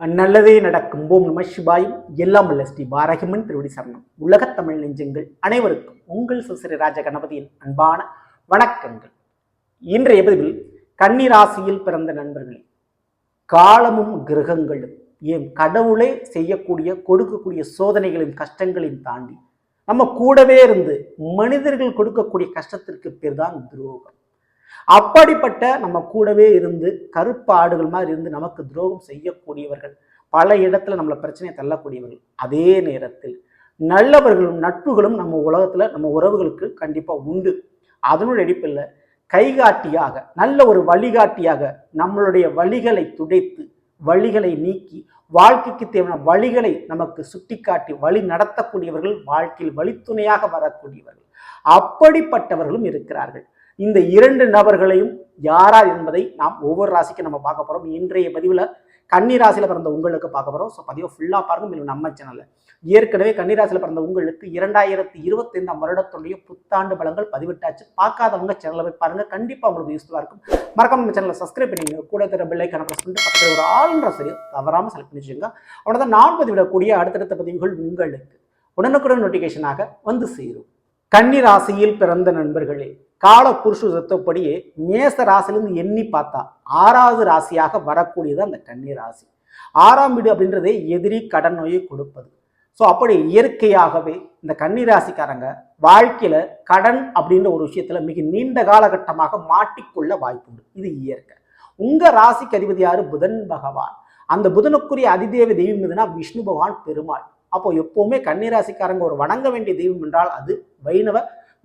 நல்லதே நடக்கும். ஓம் நம சிவாயும். எல்லாம் வல்ல ஸ்ரீ பாரகிமன் திருவடி சரணம். உலகத் தமிழ் நெஞ்சங்கள் அனைவருக்கும் உங்கள் சுசிரி ராஜ கணபதியின் அன்பான வணக்கங்கள். இன்றைய பதிவில் கன்னிராசியில் பிறந்த நண்பர்களே காலமும் கிரகங்களும் ஏன் கடவுளே செய்யக்கூடிய கொடுக்கக்கூடிய சோதனைகளையும் கஷ்டங்களையும் தாண்டி நம்ம கூடவே இருந்து மனிதர்கள் கொடுக்கக்கூடிய கஷ்டத்திற்கு பேர் தான் துரோகம். அப்படிப்பட்ட நம்ம கூடவே இருந்து கருப்பு ஆடுகள் மாதிரி இருந்து நமக்கு துரோகம் செய்யக்கூடியவர்கள் பல இடத்துல நம்மளை பிரச்சனையை தள்ளக்கூடியவர்கள் அதே நேரத்தில் நல்லவர்களும் நட்புகளும் நம்ம உலகத்தில் நம்ம உறவுகளுக்கு கண்டிப்பாக உண்டு. அதனுடைய அடிப்பில் கைகாட்டியாக நல்ல ஒரு வழிகாட்டியாக நம்மளுடைய வழிகளை துடைத்து வழிகளை நீக்கி வாழ்க்கைக்கு தேவையான வழிகளை நமக்கு சுட்டிக்காட்டி வழி நடத்தக்கூடியவர்கள் வாழ்க்கையில் வழித்துணையாக வரக்கூடியவர்கள். அப்படிப்பட்டவர்களும் இருக்கிறார்கள். இந்த இரண்டு நபர்களையும் யாரா என்பதை நாம் ஒவ்வொரு ராசிக்கு நம்ம பார்க்க போறோம். இன்றைய பதிவில் கன்னி ராசியில் பிறந்த உங்களுக்கு பார்க்க போறோம். ஸோ பதிவை ஃபுல்லா பாருங்க. மேலும் நம்ம சேனல்ல ஏற்கனவே கன்னிராசியில் பிறந்த உங்களுக்கு இரண்டாயிரத்தி இருபத்தைந்தாம் வருடத்துடைய புத்தாண்டு பலங்கள் பதிவிட்டாச்சு. பார்க்காதவங்க சேனலை போய் பாருங்க. கண்டிப்பா உங்களுக்கு யூஸ்ஃபுல்லா இருக்கும். மறக்காம நம்ம சேனலை சப்ஸ்கிரைப் பண்ணிங்க கூட தர பில்லை கணக்கு பண்ணிட்டு பக்கத்தில் ஒரு ஆளுன்ற சரி தவறாம செலக்ட் பண்ணி வச்சுங்க அவனை தான் நான் பதிவிடக்கூடிய அடுத்தடுத்த பதிவுகள் உங்களுக்கு உடனுக்குடன் நோட்டிஃபிகேஷனாக வந்து சேரும். கன்னி ராசியில் பிறந்த நண்பர்களே கால புருஷ தத்துவப்படியே மேச ராசிலிருந்து எண்ணி பார்த்தா ஆறாவது ராசியாக வரக்கூடியது அந்த கன்னி ராசி. ஆறாம் வீடு அப்படின்றதே எதிரி கடன் நோயை கொடுப்பது. ஸோ அப்படி இயற்கையாகவே இந்த கன்னி ராசிக்காரங்க வாழ்க்கையில கடன் அப்படின்ற ஒரு விஷயத்துல மிக நீண்ட காலகட்டமாக மாட்டிக்கொள்ள வாய்ப்புண்டு இது இயற்கை. உங்க ராசிக்கு அதிபதி யாரு? புதன் பகவான். அந்த புதனுக்குரிய அதிதேவ தெய்வம் எதுனா விஷ்ணு பகவான் பெருமாள். அப்போ எப்பவுமே கன்னிராசிக்காரங்க ஒரு வணங்க வேண்டிய தெய்வம் என்றால் அது வைணவ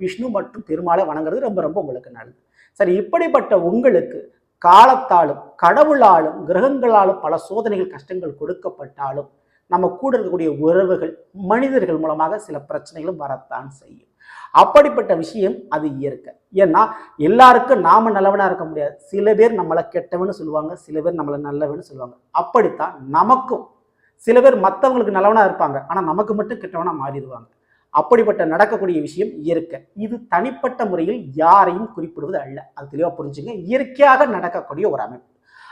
விஷ்ணு மற்றும் பெருமாளை வணங்குறது ரொம்ப ரொம்ப உங்களுக்கு நல்லது. சரி இப்படிப்பட்ட உங்களுக்கு காலத்தாலும் கடவுளாலும் கிரகங்களாலும் பல சோதனைகள் கஷ்டங்கள் கொடுக்கப்பட்டாலும் நம்ம கூட இருக்கக்கூடிய உறவுகள் மனிதர்கள் மூலமாக சில பிரச்சனைகளும் வரத்தான் செய்யும். அப்படிப்பட்ட விஷயம் அது இயற்கை. ஏன்னா எல்லாருக்கும் நாம நல்லவனா இருக்க முடியாது. சில பேர் நம்மளை கெட்டவன்னு சொல்லுவாங்க சில பேர் நம்மளை நல்லவன்னு சொல்லுவாங்க. அப்படித்தான் நமக்கும். சில பேர் மற்றவங்களுக்கு நல்லவனா இருப்பாங்க ஆனா நமக்கு மட்டும் கெட்டவனா மாறிடுவாங்க. அப்படிப்பட்ட நடக்கக்கூடிய விஷயம் இயற்கை. இது தனிப்பட்ட முறையில் யாரையும் குறிப்பிடுவது அல்ல. அது தெளிவாக புரிஞ்சுங்க. இயற்கையாக நடக்கக்கூடிய ஒரு அமைப்பு.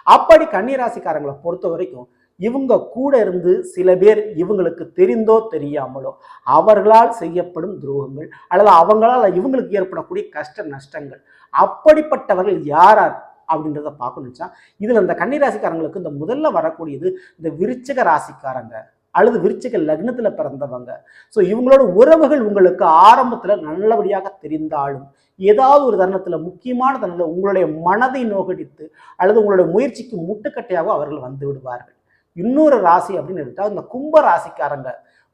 அப்படி கன்னிராசிக்காரங்களை பொறுத்த வரைக்கும் இவங்க கூட இருந்து சில பேர் இவங்களுக்கு தெரிந்தோ தெரியாமலோ அவர்களால் செய்யப்படும் துரோகங்கள் அல்லது அவங்களால் இவங்களுக்கு ஏற்படக்கூடிய கஷ்ட நஷ்டங்கள் அப்படிப்பட்டவர்கள் யாரார் அப்படின்றத பார்க்கணுச்சா இதில் இந்த கன்னிராசிக்காரங்களுக்கு இந்த முதல்ல வரக்கூடியது இந்த விருச்சக ராசிக்காரங்க. அல்லது விருச்சிக லக்னத்தில் பிறந்தவங்க. ஸோ இவங்களோட உறவுகள் உங்களுக்கு ஆரம்பத்தில் நல்லபடியாக தெரிந்தாலும் ஏதாவது ஒரு தருணத்தில் முக்கியமான தருணத்தில் உங்களுடைய மனதை நோகடித்து அல்லது உங்களுடைய முயற்சிக்கு முட்டுக்கட்டையாக அவர்கள் வந்து விடுவார்கள். இன்னொரு ராசி அப்படின்னு எடுத்தால் இந்த கும்ப ராசிக்காரங்க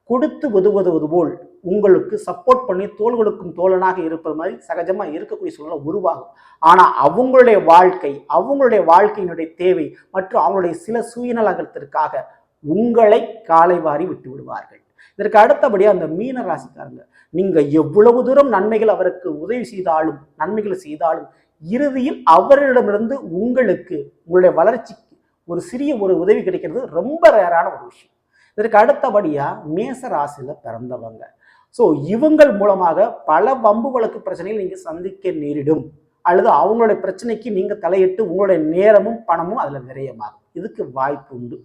கொடுத்து உதவுவது போல் உங்களுக்கு சப்போர்ட் பண்ணி தோள்களுக்கும் தோழனாக இருப்பது மாதிரி சகஜமாக இருக்கக்கூடிய சூழ்நிலை உருவாகும். ஆனால் அவங்களுடைய வாழ்க்கை அவங்களுடைய வாழ்க்கையினுடைய தேவை மற்றும் அவங்களுடைய சில சுயநலத்திற்காக உங்களை காலை வாரி விட்டு விடுவார்கள். இதற்கு அடுத்தபடியாக அந்த மீன ராசிக்காரங்க நீங்கள் எவ்வளவு தூரம் நன்மைகள் அவருக்கு உதவி செய்தாலும் நன்மைகளை செய்தாலும் இறுதியில் அவரிடமிருந்து உங்களுக்கு உங்களுடைய வளர்ச்சிக்கு ஒரு சிறிய ஒரு உதவி கிடைக்கிறது ரொம்ப ரேரான ஒரு விஷயம். இதற்கு அடுத்தபடியாக மேச ராசியில் பிறந்தவங்க. ஸோ இவங்கள் மூலமாக பல வம்பு வழக்கு பிரச்சனைகள் நீங்கள் சந்திக்க நேரிடும். அல்லது அவங்களுடைய பிரச்சனைக்கு நீங்கள் தலையிட்டு உங்களுடைய நேரமும் பணமும் அதில் விரயமாகும். இதுக்கு வாய்ப்பு உண்டு.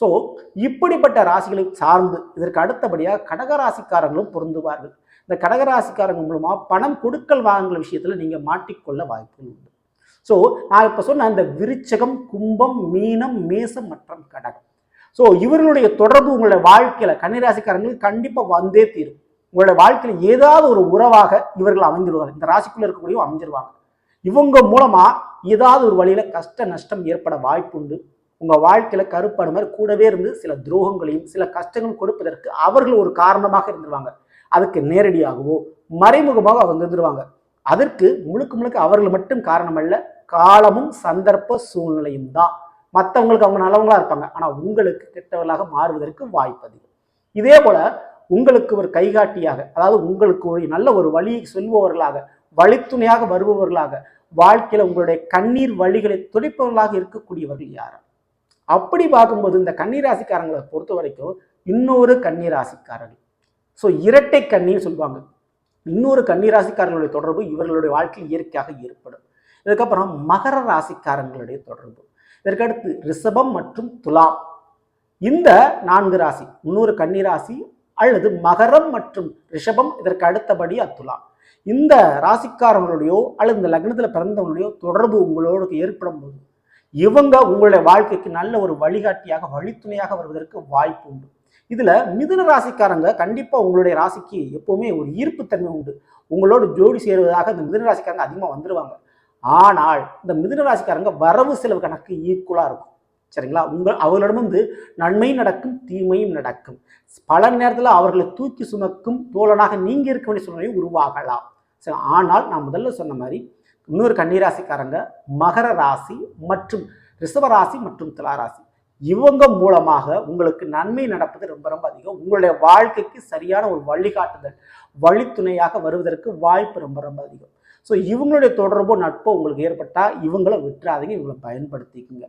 ஸோ இப்படிப்பட்ட ராசிகளை சார்ந்து இதற்கு அடுத்தபடியாக கடகராசிக்காரர்களும் பொருந்துவார்கள். இந்த கடகராசிக்காரங்க மூலமாக பணம் கொடுக்கல் வாங்குகிற விஷயத்தில் நீங்கள் மாட்டிக்கொள்ள வாய்ப்புகள் உண்டு. ஸோ நான் இப்போ சொன்ன இந்த விருச்சகம் கும்பம் மீனம் மேசம் மற்றும் கடகம். ஸோ இவர்களுடைய தொடர்பு உங்களுடைய வாழ்க்கையில் கன்னிராசிக்காரங்களுக்கு கண்டிப்பாக வந்தே தீரும். உங்களுடைய வாழ்க்கையில் ஏதாவது ஒரு உறவாக இவர்கள் அமைஞ்சிருவாங்க இந்த ராசிக்குள்ளே இருக்கக்கூடிய அமைஞ்சிருவாங்க. இவங்க மூலமாக ஏதாவது ஒரு வழியில் கஷ்ட நஷ்டம் ஏற்பட வாய்ப்பு உங்கள் உங்க வாழ்க்கையில மாதிரி கூடவே இருந்து சில துரோகங்களையும் சில கஷ்டங்களும் கொடுப்பதற்கு அவர்கள் ஒரு காரணமாக இருந்துருவாங்க. அதுக்கு நேரடியாகவோ மறைமுகமாக அவங்க இருந்துருவாங்க. அதற்கு முழுக்க முழுக்க அவர்கள் மட்டும் காரணம் அல்ல காலமும் சந்தர்ப்ப சூழ்நிலையும் தான். மற்றவங்களுக்கு அவங்க நல்லவங்களா இருப்பாங்க. ஆனா உங்களுக்கு கெட்டவர்களாக மாறுவதற்கு வாய்ப்பு அதிகம். இதே போல உங்களுக்கு ஒரு கைகாட்டியாக அதாவது உங்களுக்கு ஒரு நல்ல ஒரு வழியை சொல்பவர்களாக வழித்துணையாக வருபவர்களாக வாழ்க்கையில உங்களுடைய கண்ணீர் வழிகளை துடைப்பவர்களாக இருக்கக்கூடியவர்கள் யார்? அப்படி பார்க்கும்போது இந்த கன்னிராசிக்காரங்களை பொறுத்த வரைக்கும் இன்னொரு கன்னிராசிக்காரர்கள். ஸோ இரட்டை கண்ணின்னு சொல்லுவாங்க. இன்னொரு கன்னிராசிக்காரர்களுடைய தொடர்பு இவர்களுடைய வாழ்க்கையில் இயற்கையாக ஏற்படும். இதுக்கப்புறம் மகர ராசிக்காரங்களுடைய தொடர்பு. இதற்கடுத்து ரிஷபம் மற்றும் துலாம். இந்த நான்கு ராசி இன்னொரு கன்னிராசி அல்லது மகரம் மற்றும் ரிஷபம் இதற்கு அடுத்தபடி அத்துலா இந்த ராசிக்காரங்களுடையோ அல்லது இந்த லக்னத்தில் பிறந்தவங்களுடையோ தொடர்பு உங்களோடு ஏற்படும் போது இவங்க உங்களுடைய வாழ்க்கைக்கு நல்ல ஒரு வழிகாட்டியாக வழித்துணையாக வருவதற்கு வாய்ப்பு உண்டு. இதுல மிதுன ராசிக்காரங்க கண்டிப்பா உங்களுடைய ராசிக்கு எப்பவுமே ஒரு ஈர்ப்புத்தன்மை உண்டு. உங்களோடு ஜோடி சேருவதாக இந்த மிதுன ராசிக்காரங்க அதிகமாக வந்துருவாங்க. ஆனால் இந்த மிதுன ராசிக்காரங்க வரவு செலவு கணக்கு ஈக்குவலா இருக்கும். சரிங்களா? உங்கள் அவர்களிடமிருந்து நன்மையும் நடக்கும் தீமையும் நடக்கும். பல நேரத்தில் அவர்களை தூக்கி சுமக்கும் தோழனாக நீங்க இருக்க வேண்டிய சூழ்நிலையும் உருவாகலாம். சரி ஆனால் நான் முதல்ல சொன்ன மாதிரி இன்னொரு கன்னிராசிக்காரங்க மகர ராசி மற்றும் ரிஷபராசி மற்றும் துளாராசி இவங்க மூலமாக உங்களுக்கு நன்மை நடப்பது ரொம்ப ரொம்ப அதிகம். உங்களுடைய வாழ்க்கைக்கு சரியான ஒரு வழிகாட்டுதல் வழித்துணையாக வருவதற்கு வாய்ப்பு ரொம்ப ரொம்ப அதிகம். ஸோ இவங்களுடைய தொடர்போ நட்போ உங்களுக்கு ஏற்பட்டால் இவங்கள விட்டுறாதீங்க இவங்களை பயன்படுத்திக்கோங்க.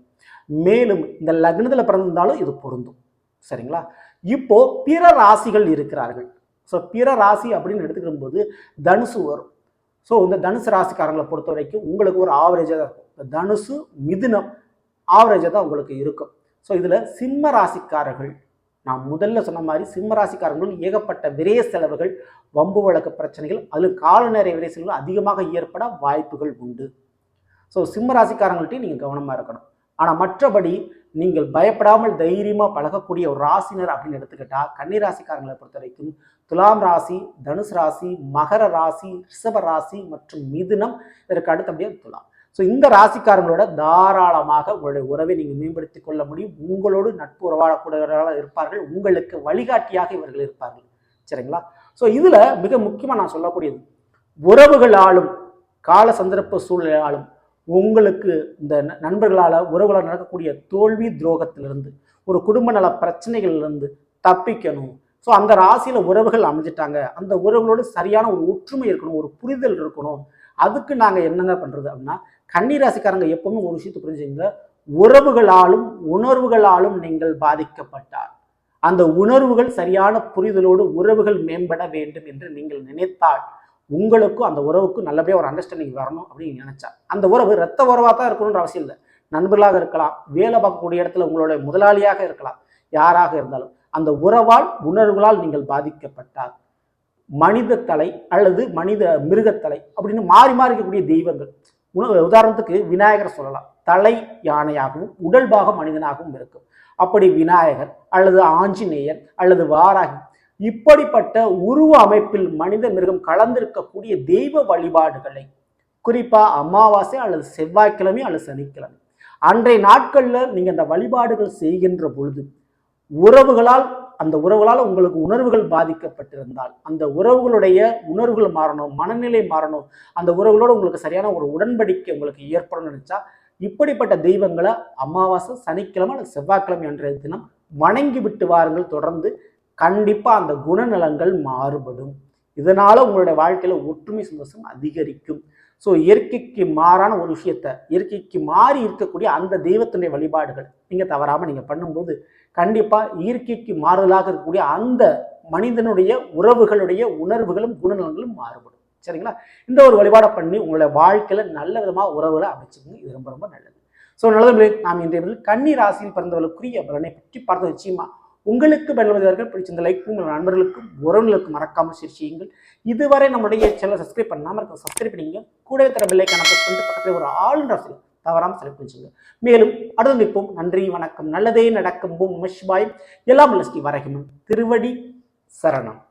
மேலும் இந்த லக்னத்தில் பிறந்திருந்தாலும் இது பொருந்தும். சரிங்களா? இப்போ பிற ராசிகள் இருக்கிறார்கள். ஸோ பிற ராசி அப்படின்னு எடுத்துக்கிற போது தனுசு வரும். ஸோ இந்த தனுசு ராசிக்காரங்களை பொறுத்த வரைக்கும் உங்களுக்கு ஒரு ஆவரேஜாக தான் இருக்கும். இந்த தனுசு மிதுனம் ஆவரேஜாக தான் உங்களுக்கு இருக்கும். ஸோ இதில் சிம்ம ராசிக்காரர்கள் நான் முதல்ல சொன்ன மாதிரி சிம்ம ராசிக்காரங்களும் ஏகப்பட்ட விரய செலவுகள் வம்பு வழக்கு பிரச்சனைகள் அதில் கால நேர விரை செலவுகள் அதிகமாக ஏற்பட வாய்ப்புகள் உண்டு. ஸோ சிம்ம ராசிக்காரங்கள்ட்டையும் நீங்கள் கவனமாக இருக்கணும். ஆனால் மற்றபடி நீங்கள் பயப்படாமல் தைரியமாக பழகக்கூடிய ஒரு ராசினர் அப்படின்னு எடுத்துக்கிட்டா கன்னி ராசிக்காரங்களை பொறுத்த வரைக்கும் துலாம் ராசி தனுசு ராசி மகர ராசி ரிஷப ராசி மற்றும் மிதுனம் இதற்கு அடுத்தபடியாக துலாம். ஸோ இந்த ராசிக்காரங்களோட தாராளமாக உங்களுடைய உறவை நீங்கள் மேம்படுத்தி கொள்ள முடியும். உங்களோடு நட்பு உறவாடக்கூடியவர்களாக இருப்பார்கள். உங்களுக்கு வழிகாட்டியாக இவர்கள் இருப்பார்கள். சரிங்களா? ஸோ இதில் மிக முக்கியமாக நான் சொல்லக்கூடியது உறவுகளாலும் கால சந்தர்ப்ப சூழலாலும் உங்களுக்கு இந்த நண்பர்களால் உறவுகளால் நடக்கக்கூடிய தோல்வி துரோகத்திலிருந்து ஒரு குடும்ப நல பிரச்சனைகள்லேருந்து தப்பிக்கணும். ஸோ அந்த ராசியில் உறவுகள் அமைஞ்சிட்டாங்க. அந்த உறவுகளோடு சரியான ஒரு ஒற்றுமை இருக்கணும் ஒரு புரிதல் இருக்கணும். அதுக்கு நாங்கள் என்னங்க பண்ணுறது அப்படின்னா கன்னி ராசிக்காரங்க எப்பவுமே ஒரு விஷயத்தை புரிஞ்சுங்க உறவுகளாலும் உணர்வுகளாலும் நீங்கள் பாதிக்கப்பட்டால். அந்த உணர்வுகள் சரியான புரிதலோடு உறவுகள் மேம்பட வேண்டும் என்று நீங்கள் நினைத்தால் உங்களுக்கும் அந்த உறவுக்கும் நல்லபடியாக ஒரு அண்டர்ஸ்டாண்டிங் வரணும் அப்படின்னு நினைச்சா. அந்த உறவு ரத்த உறவாக தான் இருக்கணுன்ற அவசியம் இல்லை. நண்பர்களாக இருக்கலாம் வேலை பார்க்கக்கூடிய இடத்துல உங்களுடைய முதலாளியாக இருக்கலாம் யாராக இருந்தாலும். அந்த உறவால் உணர்வுகளால் நீங்கள் பாதிக்கப்பட்டால் மனித தலை அல்லது மனித மிருகத்தலை அப்படின்னு மாறி மாறி இருக்கக்கூடிய தெய்வங்கள். உணவு உதாரணத்துக்கு விநாயகர் சொல்லலாம். தலை யானையாகவும் உடல் மனிதனாகவும் இருக்கும். அப்படி விநாயகர் அல்லது ஆஞ்சநேயர் அல்லது வாராகி இப்படிப்பட்ட உருவ அமைப்பில் மனித மிருகம் கலந்திருக்கக்கூடிய தெய்வ வழிபாடுகளை குறிப்பாக அமாவாசை அல்லது செவ்வாய்க்கிழமை அல்லது சனிக்கிழமை. அன்றைய நாட்களில் நீங்கள் அந்த வழிபாடுகள் செய்கின்ற பொழுது உறவுகளால் அந்த உறவுகளால் உங்களுக்கு உணர்வுகள் பாதிக்கப்பட்டிருந்தால் அந்த உறவுகளுடைய உணர்வுகள் மாறணும் மனநிலை மாறணும் அந்த உறவுகளோடு உங்களுக்கு சரியான ஒரு உடன்படிக்கை உங்களுக்கு ஏற்படணும்னு நினைச்சா இப்படிப்பட்ட தெய்வங்களை அமாவாசை சனிக்கிழமை அல்லது செவ்வாய்க்கிழமை அன்றைய தினம் வணங்கி விட்டு வாருங்கள். தொடர்ந்து கண்டிப்பாக அந்த குணநலங்கள் மாறுபடும். இதனால் உங்களுடைய வாழ்க்கையில் ஒற்றுமை சந்தோஷம் அதிகரிக்கும். ஸோ இயற்கைக்கு மாறான ஒரு விஷயத்த இயற்கைக்கு மாறி இருக்கக்கூடிய அந்த தெய்வத்தினுடைய வழிபாடுகள் நீங்கள் தவறாமல் நீங்கள் பண்ணும்போது கண்டிப்பாக இயற்கைக்கு மாறுதலாக இருக்கக்கூடிய அந்த மனிதனுடைய உறவுகளுடைய உணர்வுகளும் குணநலங்களும் மாறுபடும். சரிங்களா? இந்த ஒரு வழிபாடை பண்ணி உங்களுடைய வாழ்க்கையில் நல்ல விதமாக உறவுகளை அமைச்சுக்கோங்க இது ரொம்ப ரொம்ப நல்லது. ஸோ நல்லது நாம் இன்றைய கன்னி ராசியில் பிறந்தவர்களுக்குரிய பலனை பற்றி பார்த்து நிச்சயமாக உங்களுக்கு பயனுள்ளவர்கள் பிடிச்சிருந்த லைக் உங்கள் நண்பர்களுக்கும் உறவுகளுக்கும் மறக்காமல் ஷேர் செய்யுங்கள். இதுவரை நம்முடைய சேனலை சப்ஸ்கிரைப் பண்ணாமல் இருக்க சப்ஸ்கிரைப் பண்ணிங்க கூடவே தர பெல்லைக்கான ப்ரெஸ் பண்ணிட்டு பக்கத்தில் ஒரு ஆளுன்ற ராசி தவறாமல் செலக்ட் பண்ணிச்சுங்க மேலும் அடுத்து நிற்போம் நன்றி வணக்கம். நல்லதே நடக்கும். பூம் நம எல்லாம் ஸ்ரீ வரகிமன் திருவடி சரணம்.